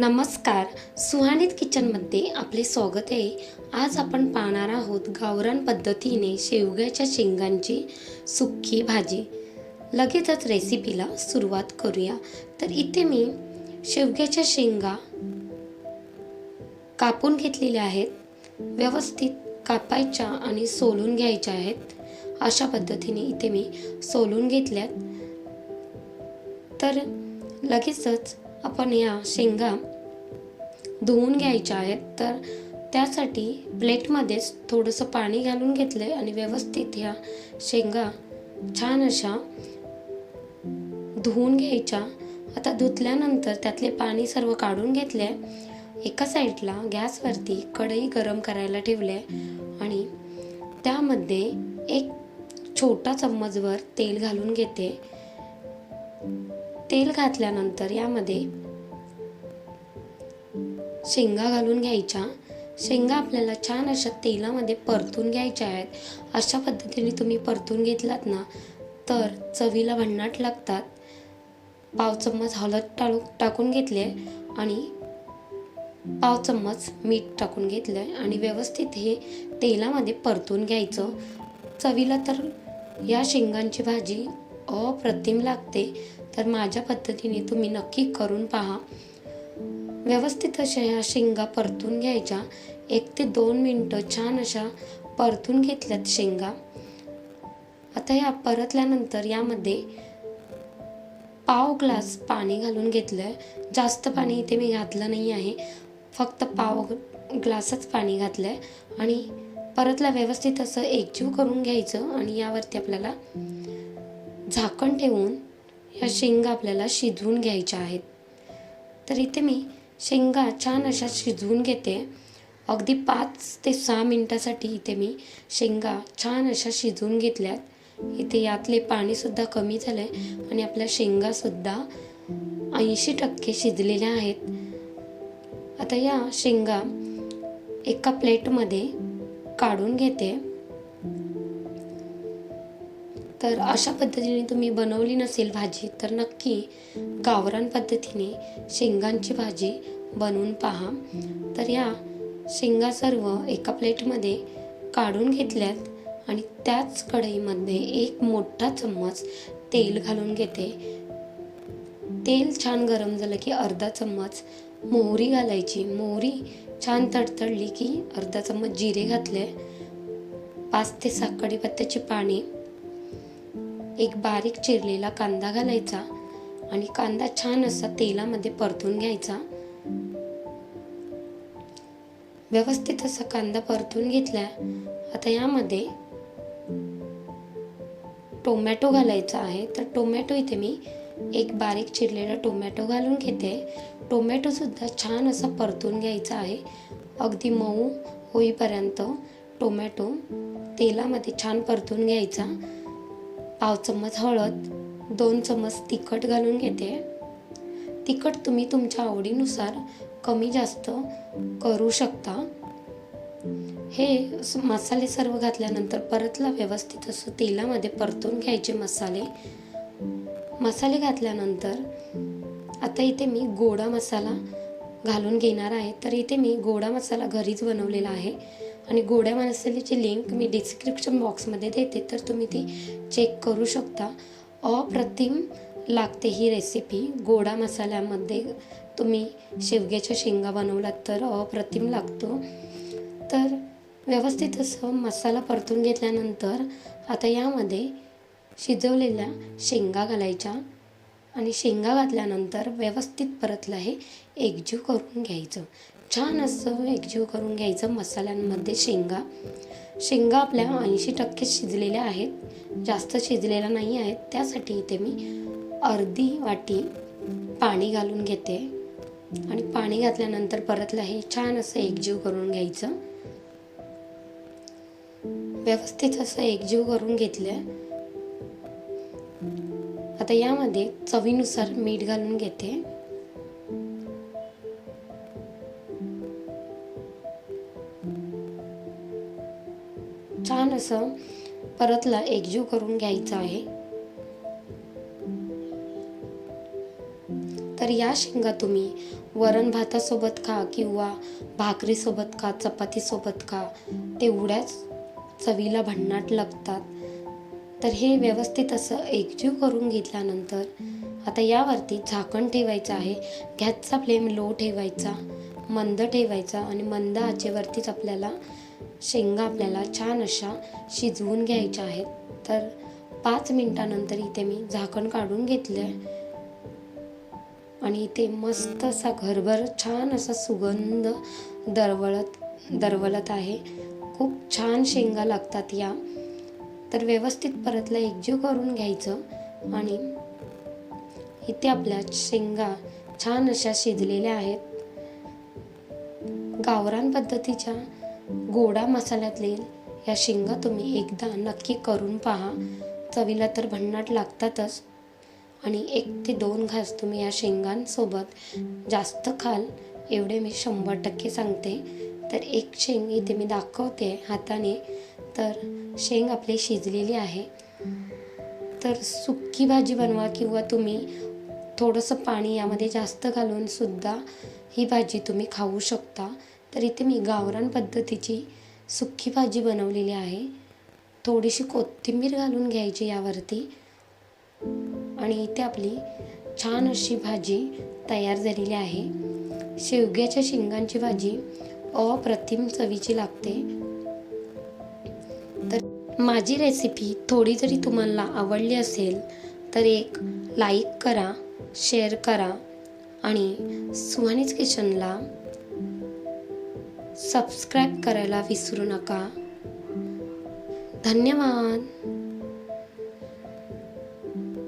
नमस्कार. सुहानीत किचनमध्ये आपले स्वागत आहे. आज आपण पाहणार आहोत गावरान पद्धतीने शेवग्याच्या शेंगांची सुक्की भाजी. लगेचच रेसिपीला सुरुवात करूया. तर इथे मी शेवग्याच्या शेंगा कापून घेतलेल्या आहेत. व्यवस्थित कापायच्या आणि सोलून घ्यायच्या आहेत. अशा पद्धतीने इथे मी सोलून घेतल्यात. तर लगेचच आपण या शेंगा धुवून घ्यायच्या आहेत. तर त्यासाठी प्लेटमध्येच थोडंसं पाणी घालून घेतलं आहे आणि व्यवस्थित ह्या शेंगा छान अशा धुवून घ्यायच्या. आता धुतल्यानंतर त्यातले पाणी सर्व काढून घेतले एका साईडला गॅसवरती कढई गरम करायला ठेवले आणि त्यामध्ये एक छोटा चम्मचभर तेल घालून घेते. तेल घातल्यानंतर यामध्ये शेंगा घालून घ्यायच्या. शेंगा आपल्याला छान अशा तेलामध्ये परतून घ्यायच्या आहेत. अशा पद्धतीने तुम्ही परतून घेतलात ना तर चवीला भन्नाट लागतात. पाव चम्मच हळद टाळू टाकून घेतले आणि पाव चम्मच मीठ टाकून घेतलं आणि व्यवस्थित हे तेलामध्ये परतून घ्यायचं. चवीला तर या शेंगांची भाजी अप्रतिम लागते. तर माझ्या पद्धतीने तुम्ही नक्की करून पहा. व्यवस्थित अशा ह्या शेंगा परतून घ्यायच्या. एक ते दोन मिनटं छान अशा परतून घेतल्यात शेंगा. आता या परतल्यानंतर यामध्ये पाव ग्लास पाणी घालून घेतलं आहे जास्त पाणी इथे मी घातलं नाही आहे. फक्त पाव ग्लासच पाणी घातलं आहे आणि परतला व्यवस्थित असं एकजीव करून घ्यायचं आणि यावरती आपल्याला झाकण ठेवून ह्या शेंगा आपल्याला शिजवून घ्यायच्या आहेत. तर इथे मी शेंगा छान अशा शिजवून घेते. अगदी पाच ते सहा मिनटासाठी इथे मी शेंगा छान अशा शिजवून घेतल्यात. इथे यातले पाणीसुद्धा कमी झालं आहे आणि आपल्या शेंगासुद्धा ऐंशी टक्के शिजलेल्या आहेत. आता या शेंगा एका प्लेटमध्ये काढून घेते. तर अशा पद्धतीने तुम्ही बनवली नसेल भाजी तर नक्की गावरान पद्धतीने शेंगांची भाजी बनवून पहा. तर या शेंगा सर्व एका प्लेटमध्ये काढून घेतल्यात आणि त्याच कढईमध्ये एक मोठा चम्मच तेल घालून घेते. तेल छान गरम झालं की अर्धा चम्मच मोहरी घालायची. मोहरी छान तडतडली की अर्धा चम्मच जिरे घातले. पाच ते सहा कढीपत्त्याची पाणी एक बारीक चिरलेला कांदा घालायचा आणि कांदा छान असा तेलामध्ये परतून घ्यायचा. व्यवस्थित असा कांदा परतून घेतला. आता यामध्ये टोमॅटो घालायचा आहे. तर टोमॅटो इथे मी एक बारीक चिरलेला टोमॅटो घालून घेते. टोमॅटोसुद्धा छान असा परतून घ्यायचा आहे. अगदी मऊ होईपर्यंत टोमॅटो तेलामध्ये छान परतून घ्यायचा. पाव चम्मच हळद दोन चम्मच तिखट घालून घेते. तिखट तुम्ही तुमच्या आवडीनुसार कमी जास्त करू शकता. हे मसाले सर्व घातल्यानंतर परतला व्यवस्थित असं तेलामध्ये परतून घ्यायचे मसाले. मसाले घातल्यानंतर आता इथे मी गोडा मसाला घालून घेणार आहे. तर इथे मी गोडा मसाला घरीच बनवलेला आहे. आणि गोड्या मसाल्याची लिंक मी डिस्क्रिप्शन बॉक्समध्ये देते तर तुम्ही ती चेक करू शकता. अप्रतिम लागते ही रेसिपी गोडा मसाल्यामध्ये तुम्ही शेवग्याच्या शेंगा बनवलात तर अप्रतिम लागतो. तर व्यवस्थित असं मसाला परतून घेतल्यानंतर आता यामध्ये शिजवलेल्या शेंगा घालायच्या आणि शेंगा घातल्यानंतर व्यवस्थित परतलं हे एकजीव करून घ्यायचं. छान असं एकजीव करून घ्यायचं मसाल्यांमध्ये शेंगा. शेंगा आपल्या ऐंशी टक्के शिजलेल्या आहेत. जास्त शिजलेल्या नाही आहेत. त्यासाठी इथे मी अर्धी वाटी पाणी घालून घेते. आणि पाणी घातल्यानंतर परतलं हे छान असं एकजीव करून घ्यायचं. व्यवस्थित असं एकजीव करून घेतलं. आता यामध्ये चवीनुसार मीठ घालून घेते. छान असं परतला एकजीव करून घ्यायचं आहे. तर या शेंगा तुम्ही वरण भातासोबत खा किंवा भाकरीसोबत खा चपातीसोबत खा तेवढ्याच चवीला भन्नाट लागतात. तर हे व्यवस्थित असं एकजीव करून घेतल्यानंतर आता यावरती झाकण ठेवायचं आहे. गॅसचा फ्लेम लो ठेवायचा मंद ठेवायचा आणि मंद आचेवरतीच आपल्याला शेंगा आपल्याला छान अशा शिजवून घ्यायच्या आहेत. तर पाच मिनटानंतर इथे मी झाकण काढून घेतलं आहे आणि इथे मस्त असा घरभर छान असा सुगंध दरवळत दरवलत आहे. खूप छान शेंगा लागतात या. तर व्यवस्थित परतला एकजीव करून घ्यायचं. आणि इथे आपल्या शेंगा छान अशा शिजलेल्या आहेत. गावरान पद्धतीच्या गोडा मसाल्यातले या शेंगा तुम्ही एकदा नक्की करून पहा. चवीला तर भन्नाट लागतातच. आणि एक ते दोन घास तुम्ही या शेंगांसोबत जास्त खाल एवढे मी शंभर टक्के सांगते. तर एक शेंग इथे मी दाखवते हाताने. तर शेंग आपली शिजलेली आहे. तर सुकी भाजी बनवा किंवा तुम्ही थोडंसं पाणी यामध्ये जास्त घालून सुद्धा ही भाजी तुम्ही खाऊ शकता. तर इथे मी गावरान पद्धतीची सुक्की भाजी बनवलेली आहे. थोडीशी कोथिंबीर घालून घ्यायची यावरती. आणि इथे आपली छान अशी भाजी तयार झालेली आहे. शेवग्याच्या शेंगांची भाजी अप्रतिम चवीची लागते. तर माझी रेसिपी थोडी जरी तुम्हाला आवडली असेल तर एक लाईक करा शेअर करा आणि सुहानीच किचनला सबस्क्राईब करायला विसरू नका. धन्यवाद.